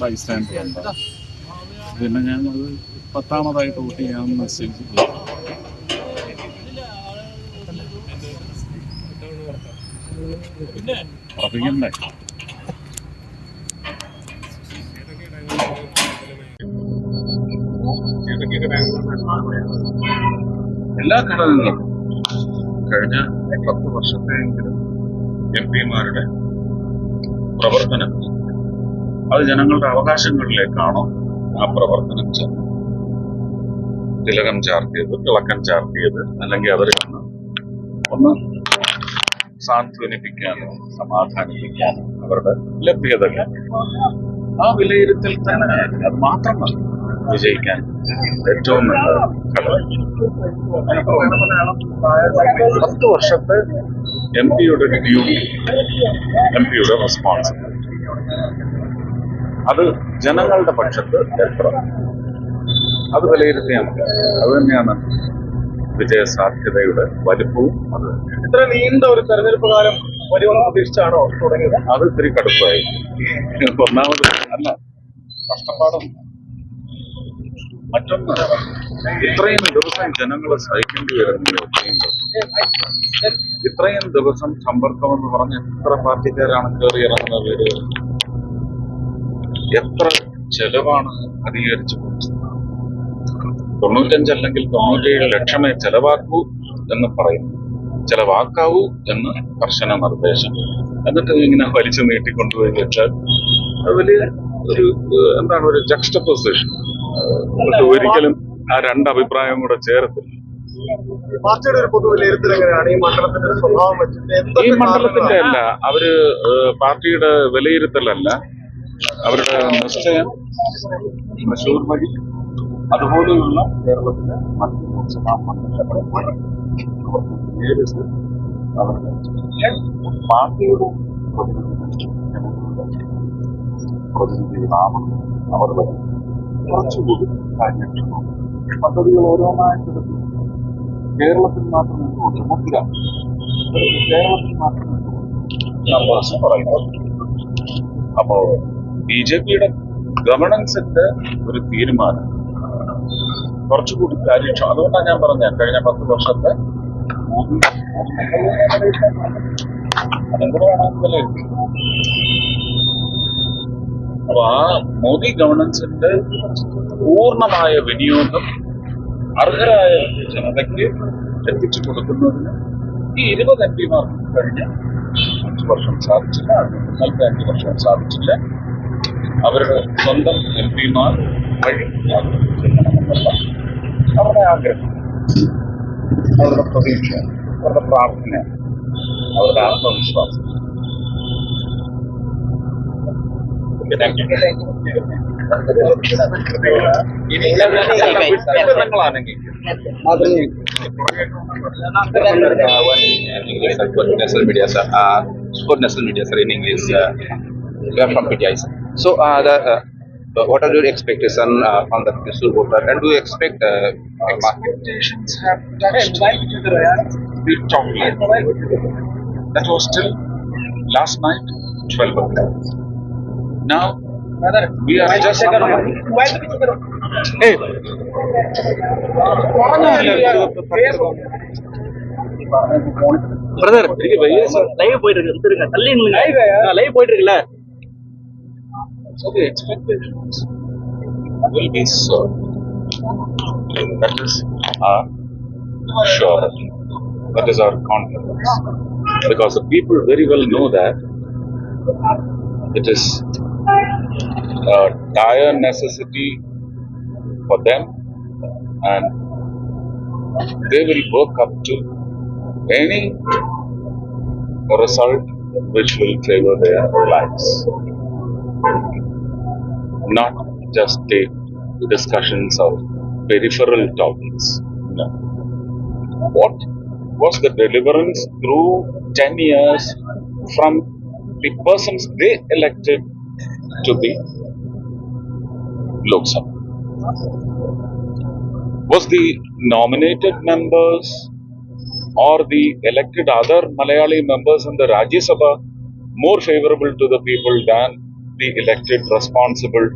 Bystander ഉണ്ട് പിന്നെ ഞാൻ അത് പത്താമതായിട്ട് വോട്ട് ചെയ്യാമെന്ന് നിശ്ചയിച്ചു ഉറപ്പിക്കണ്ടേ? എല്ലാ ഘടകങ്ങളും കഴിഞ്ഞ പത്ത് വർഷത്തെയെങ്കിലും എം പിമാരുടെ പ്രവർത്തനം അത് ജനങ്ങളുടെ അവകാശങ്ങളിലേക്കാണോ ആ പ്രവർത്തനം ചെന്നത്? തിലകം ചാർത്തിയത് തിളക്കം ചാർത്തിയത് അല്ലെങ്കിൽ അവരെ ഒന്ന് ഒന്ന് സാന്ത്വനിപ്പിക്കാനോ സമാധാനിപ്പിക്കാനോ അവരുടെ ലഭ്യതകൾ ആ വിലയിരുത്തൽ തന്നെ അത് മാത്രം മതി വിജയിക്കാൻ ഏറ്റവും നല്ല ഘടകം പത്ത് വർഷത്തെ എം പിയുടെ ഡ്യൂട്ടി എം പിയുടെ റെസ്പോൺസിബിലിറ്റി അത് ജനങ്ങളുടെ പക്ഷത്ത് എത്ര അത് വിലയിരുത്തിയാൽ മതി. അത് തന്നെയാണ് വിജയസാധ്യതയുടെ വലിപ്പവും അത് ഇത്ര നീണ്ട ഒരു തെരഞ്ഞെടുപ്പ് കാലം വരുമെന്ന് പ്രതീക്ഷിച്ചാണോ തുടങ്ങിയത്? അത് ഇത്തിരി കടുപ്പായി ഒന്നാമത് അല്ല കഷ്ടപ്പാടും. മറ്റൊന്ന് ഇത്രയും ദിവസം ജനങ്ങൾ സഹിക്കേണ്ടി വരുന്ന ഇത്രയും ദിവസം സമ്പർക്കം എന്ന് പറഞ്ഞ് എത്ര പാർട്ടിക്കാരാണ് കയറി ഇറങ്ങുന്ന വീടുകൾ? എത്ര ചെലവാണ് അധികരിച്ചു തൊണ്ണൂറ്റഞ്ച് അല്ലെങ്കിൽ തൊണ്ണൂറ്റേഴ് ലക്ഷമേ ചെലവാക്കൂ എന്ന് പറയുന്നു. ചെലവാക്കാവൂ എന്ന് കർശന നിർദ്ദേശം. എന്നിട്ട് ഇങ്ങനെ വലിച്ചു നീട്ടിക്കൊണ്ടുപോയി വെച്ചാൽ അത് വലിയ ഒരു എന്താണ് ഒരു ജക്സ്റ്റപ്പോസിഷൻ ഒരിക്കലും ആ രണ്ട് അഭിപ്രായം കൂടെ ചേരത്തില്ല. പാർട്ടിയുടെ ഒരു പൊതു വിലയിരുത്തൽ എങ്ങനെയാണ്? ഈ മണ്ഡലത്തിന്റെ സ്വഭാവം വെച്ചിട്ട് ഈ എന്തൊക്കെ മണ്ഡലത്തിന്റെ അല്ല അവർ പാർട്ടിയുടെ വിലയിരുത്തലല്ല. അവരുടെ നിശ്ചയം തൃശൂർ വഴി അതുപോലെയുള്ള കേരളത്തിലെ മറ്റ് ലോക്സഭാ അവർക്ക് അവരുടെ പാർട്ടിയുടെ പ്രതിനിധി പ്രതിനിധികളാവണം വരും കുറച്ചുകൂടി കാര്യങ്ങൾ പദ്ധതികൾ ഓരോന്നായിട്ടെടുത്ത് കേരളത്തിൽ മാത്രം നിന്നുകൊണ്ട് മുദ്ര. കേരളത്തിൽ മാത്രം നിന്നുകൊണ്ട് നമ്പേഴ്സ് പറയുന്നത്. അപ്പോ ബി ജെ പിയുടെ ഗവർണൻസിന്റെ ഒരു തീരുമാനം. കുറച്ചുകൂടി കാര്യക്ഷമം അതുകൊണ്ടാണ് ഞാൻ പറഞ്ഞത് കഴിഞ്ഞ പത്ത് വർഷത്തെ അപ്പൊ ആ മോദി ഗവർണൻസിന്റെ പൂർണമായ വിനിയോഗം അർഹരായ ജനതയ്ക്ക് എത്തിച്ചു കൊടുക്കുന്നതിന് ഈ ഇരുപത് എം പിമാർക്ക് കഴിഞ്ഞ അഞ്ചു വർഷം സാധിച്ചില്ല ഇന്നലത്തെ അഞ്ചു വർഷം സാധിച്ചില്ല. അവരുടെ സ്വന്തം എം പിമാർ വഴി അത് ചെയ്യണമെന്നുള്ള അവരുടെ ആഗ്രഹം അവരുടെ പ്രതീക്ഷ അവരുടെ പ്രാർത്ഥന അവരുടെ ആത്മവിശ്വാസം നിങ്ങളാണെങ്കിൽ English and good national media, sir. Uh, good national media, sir, in English. Uh, we are from PTI, sir. So, uh, the, uh, uh, what are your expectation uh, on the Thrissur voter? And do you expect uh, a market? expectations have touched the top line. That was till last night, 12 o'clock. Now, we are just. Hey. Brother live போயிட்டு இருக்கு திருங்க தள்ளி live போயிட்டு இருக்குல்ல so the expectations will be so. That uh, is our surety. That is our confidence. Because the people very well know that it is a dire necessity for them and they will work up to any result which will favor their lives not just take discussions of peripheral topics. No. What was the deliverance through 10 years from the persons they elected to the Lok Sabha? Was the nominated members or the elected other Malayali members in the Rajya Sabha more favorable to the people than the elected responsible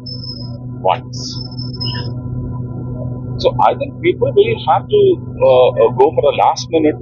ones. So I think people will have to uh, uh, go for a last minute